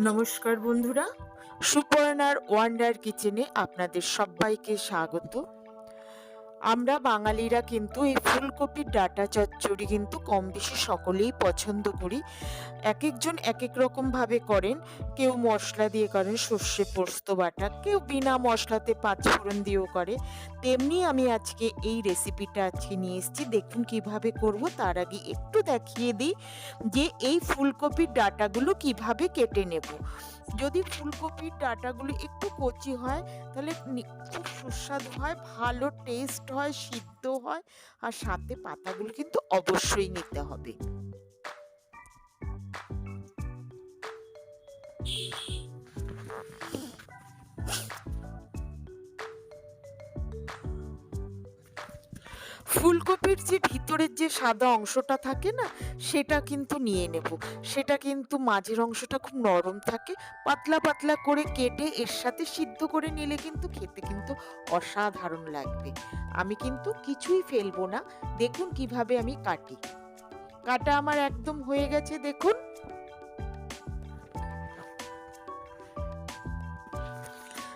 নমস্কার বন্ধুরা সুপর্ণার ওয়ান্ডার কিচেনে আপনাদের সবাইকে স্বাগত। আমরা বাঙালিরা কিন্তু এই ফুলকপির ডাটা, চচ্চড়ি কিন্তু কম বেশি সকলেই পছন্দ করি। এক একজন এক এক রকমভাবে করেন। কেউ মশলা দিয়ে করেন, সর্ষে পোস্ত, বাটা। কেউ বিনা মশলাতে পাঁচফোড়ন দিয়েও করে। তেমনি আমি আজকে এই রেসিপিটা আজকে নিয়ে এসেছি। দেখুন কীভাবে করব, তার আগে একটু দেখিয়ে দিই যে এই ফুলকপির ডাটাগুলো কীভাবে কেটে নেব। যদি ফুলকপির ডাটাগুলি একটু কচি হয়, তাহলে খুব সুস্বাদু হয়, ভালো টেস্ট হয় সিদ্ধ হয়, আর সাথে পাতাগুলো কিন্তু অবশ্যই নিতে হবে। ফুলকপির যে ভিতরের যে সাদা অংশটা থাকে না, সেটা কিন্তু নিয়ে নেব। সেটা কিন্তু মাঝের অংশটা খুব নরম থাকে, পাতলা পাতলা করে কেটে এর সাথে সিদ্ধ করে নিলে কিন্তু খেতে কিন্তু অসাধারণ লাগবে। আমি কিন্তু কিছুই ফেলব না। দেখুন কীভাবে আমি কাটি। কাটা আমার একদম হয়ে গেছে, দেখুন।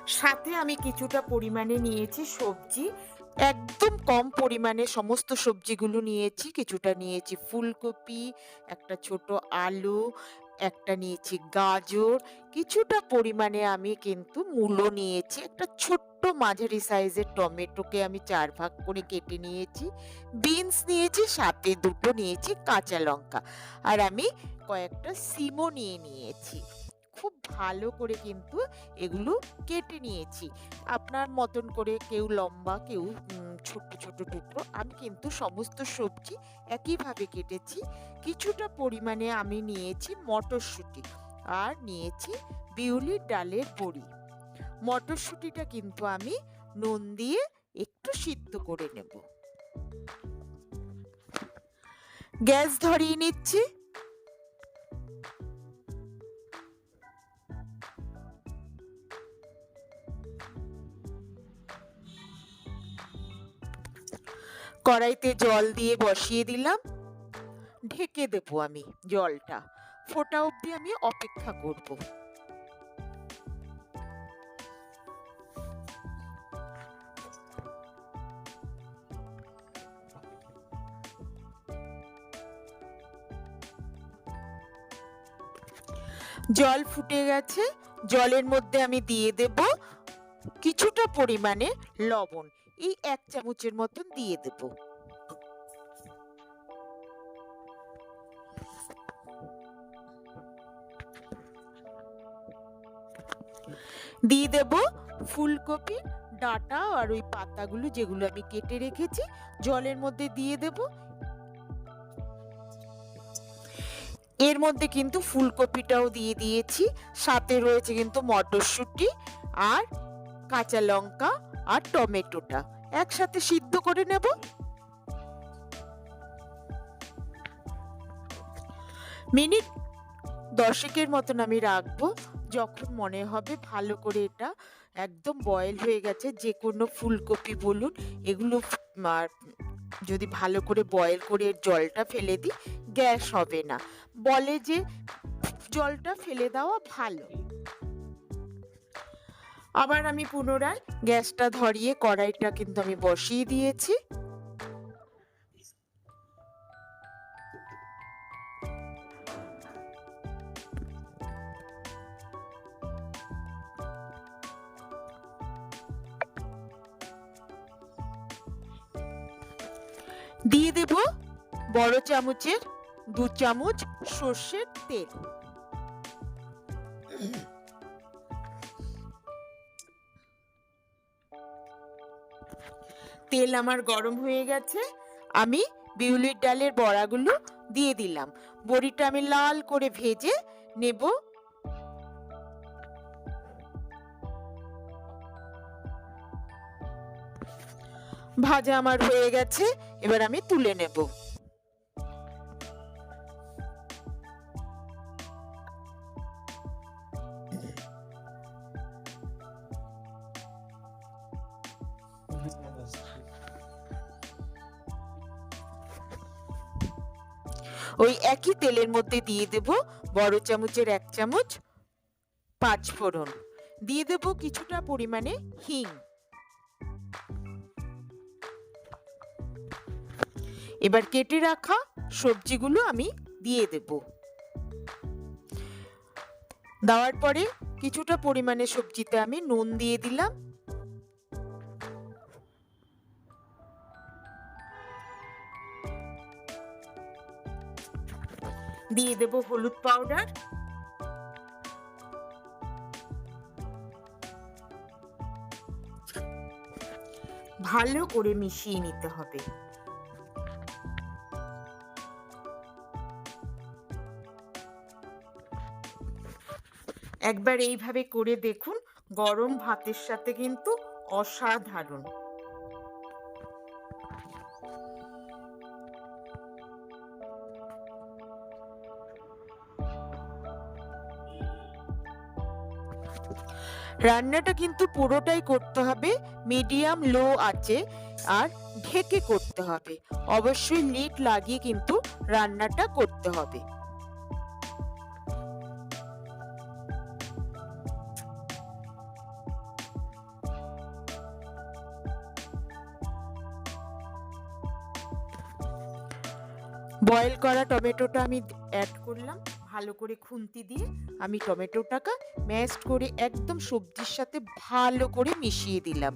সাথে আমি কিছুটা পরিমাণে নিয়েছি সবজি। একদম কম পরিমাণে সমস্ত সবজিগুলো নিয়েছি। কিছুটা নিয়েছি ফুলকপি, একটা ছোট আলু, একটা নিয়েছি গাজর। কিছুটা পরিমাণে আমি কিন্তু মূলো নিয়েছি। একটা ছোট্ট মাঝারি সাইজের টমেটোকে আমি চার ভাগ করে কেটে নিয়েছি। বিনস নিয়েছি, সাথে দুটো নিয়েছি কাঁচা লঙ্কা। আর আমি কয়েকটা সিমও নিয়ে নিয়েছি। খুব ভালো করে কিন্তু এগুলো কেটে নিয়েছি। আপনার মতন করে কেউ লম্বা কেউ উম, ছোট ছোট টুকরো আমি কিন্তু সমস্ত সবজি একইভাবে কেটেছি। কিছুটা পরিমাণে আমি নিয়েছি মটরশুঁটি আর নিয়েছি বিউলির ডালের বড়ি। মটরশুঁটিটা কিন্তু আমি নুন দিয়ে একটু সিদ্ধ করে নেব। গ্যাস ধরিয়ে নিচ্ছি। কড়াইতে জল দিয়ে বসিয়ে দিলাম। ঢেকে দেবো আমি জলটা। ফোটা অবধি আমি অপেক্ষা করব। জল ফুটে গেছে। জলের মধ্যে আমি দিয়ে দেব কিছুটা পরিমাণে লবণ। এই এক চামচের মতন দিয়ে দেব। দিয়ে দেব ফুলকপি, ডাটা আর ওই পাতাগুলো যেগুলো আমি কেটে রেখেছি। জলের মধ্যে দিয়ে দেব। এর মধ্যে কিন্তু ফুলকপিটাও দিয়ে দিয়েছি। সাথে রয়েছে কিন্তু মটরশুঁটি আর কাঁচা লঙ্কা আর টমেটোটা একসাথে সিদ্ধ করে নেব। মিনিট দশেকের মতন আমি রাখব, যখন মনে হবে ভালো করে এটা একদম বয়েল হয়ে গেছে, যে কোনো ফুলকপি বলুন, এগুলো যদি ভালো করে বয়েল করে জলটা ফেলে দিই, গ্যাস হবে না। বলে যে জলটা ফেলে দেওয়া ভালো। আবার আমি পুনরায় গ্যাসটা ধরিয়ে কড়াইটা কিন্তু আমি বসিয়ে দিয়েছি। দিয়ে দেব বড় চামচের দু চামচ সর্ষের তেল। তেল আমার গরম হয়ে গেছে, আমি বিউলির ডালের বড়াগুলো দিয়ে দিলাম। বড়িটা আমি লাল করে ভেজে নেব। ভাজা আমার হয়ে গেছে, এবার আমি তুলে নেব। ওই একই তেলের মধ্যে দিয়ে দেব বড় চামচের এক চামচ পাঁচ ফোড়ন। দিয়ে দেব কিছুটা পরিমাণে হিং। এবার কেটে রাখা সবজিগুলো আমি দিয়ে দেব। দেওয়ার পরে কিছুটা পরিমাণে সবজিতে আমি নুন দিয়ে দিলাম। দিয়ে দেব হলুদ পাউডার ভালো করে মিশিয়ে নিতে হবে। একবার এইভাবে করে দেখুন, গরম ভাতের সাথে কিন্তু অসাধারণ। রান্নাটা কিন্তু পুরোটাই করতে হবে মিডিয়াম লো আছে আর ঢেকে করতে হবে। অবশ্যই লিড লাগিয়ে কিন্তু রান্নাটা করতে হবে। বয়েল করা টমেটোটা আমি অ্যাড করলাম। ভালো করে খুন্তি দিয়ে আমি টমেটোটাকে ম্যাশড করে একদম সবজির সাথে ভালো করে মিশিয়ে দিলাম।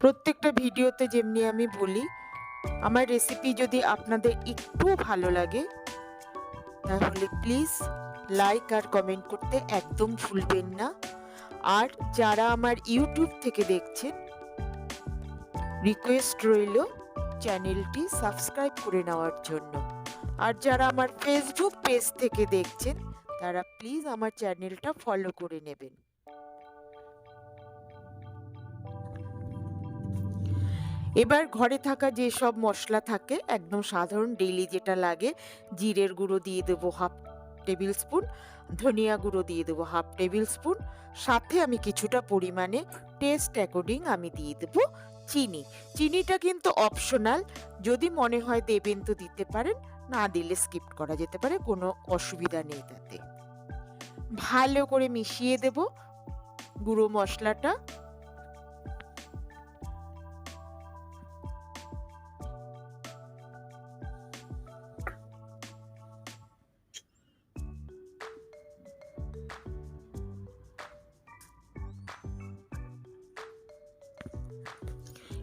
প্রত্যেকটা ভিডিওতে যেমনি আমি বলি, আমার রেসিপি যদি আপনাদের একটু ভালো লাগে তাহলে প্লিজ লাইক আর কমেন্ট করতে একদম ভুলবেন না। আর যারা আমার ইউটিউব থেকে দেখছেন রিকোয়েস্ট রইল চ্যানেলটি সাবস্ক্রাইব করে নেওয়ার জন্য। আর যারা আমার ফেসবুক পেজ থেকে দেখছেন, তারা প্লিজ আমার চ্যানেলটা ফলো করে নেবেন। এবার ঘরে থাকা যে সব মশলা থাকে, একদম সাধারণ ডেইলি যেটা লাগে, জিরের গুঁড়ো দিয়ে দেবো হাফ টেবিল স্পুন ধনিয়া গুঁড়ো দিয়ে দেবো হাফ টেবিল স্পুন সাথে আমি কিছুটা পরিমাণে টেস্ট অ্যাকর্ডিং আমি দিয়ে দেবো চিনি। চিনিটা কিন্তু অপশনাল যদি মনে হয় দেবেন তো দিতে পারেন, না দিলে স্কিপ করা যেতে পারে, কোনো অসুবিধা নেই তাতে। ভালো করে মিশিয়ে দেব গুঁড়ো মশলাটা।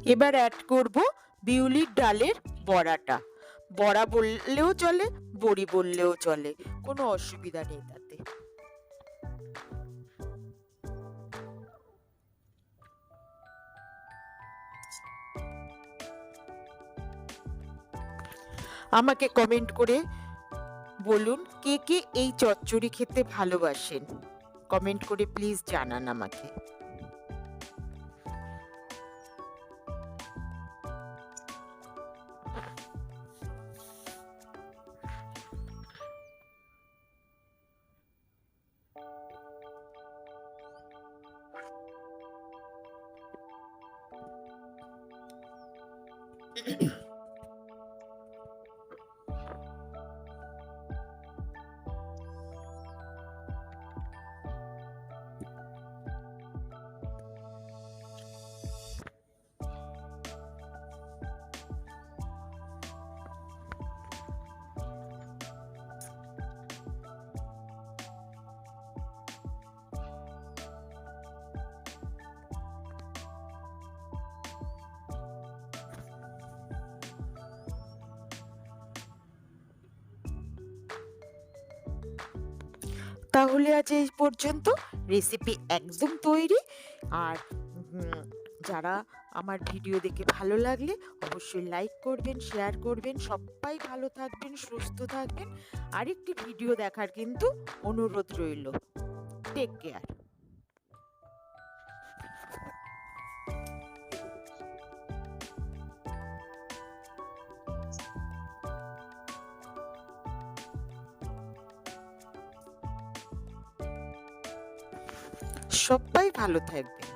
এবার অ্যাড করব বিউলির ডালের বড়াটা। বড়া বললেও চলে, বড়ি বললেও চলে। কোনো অসুবিধা নেই তাতে। আমাকে কমেন্ট করে বলুন, কে কে এই চচ্চড়ি খেতে ভালোবাসেন? কমেন্ট করে প্লিজ জানান আমাকে। তাহলে আজ এই পর্যন্ত। রেসিপি একদম তৈরি। আর যারা আমার ভিডিও দেখে ভালো লাগলে অবশ্যই লাইক করবেন শেয়ার করবেন। সবাই ভালো থাকবেন, সুস্থ থাকবেন। আরেকটি ভিডিও দেখার কিন্তু অনুরোধ রইল। টেক কেয়ার সবাই ভালো থাকবেন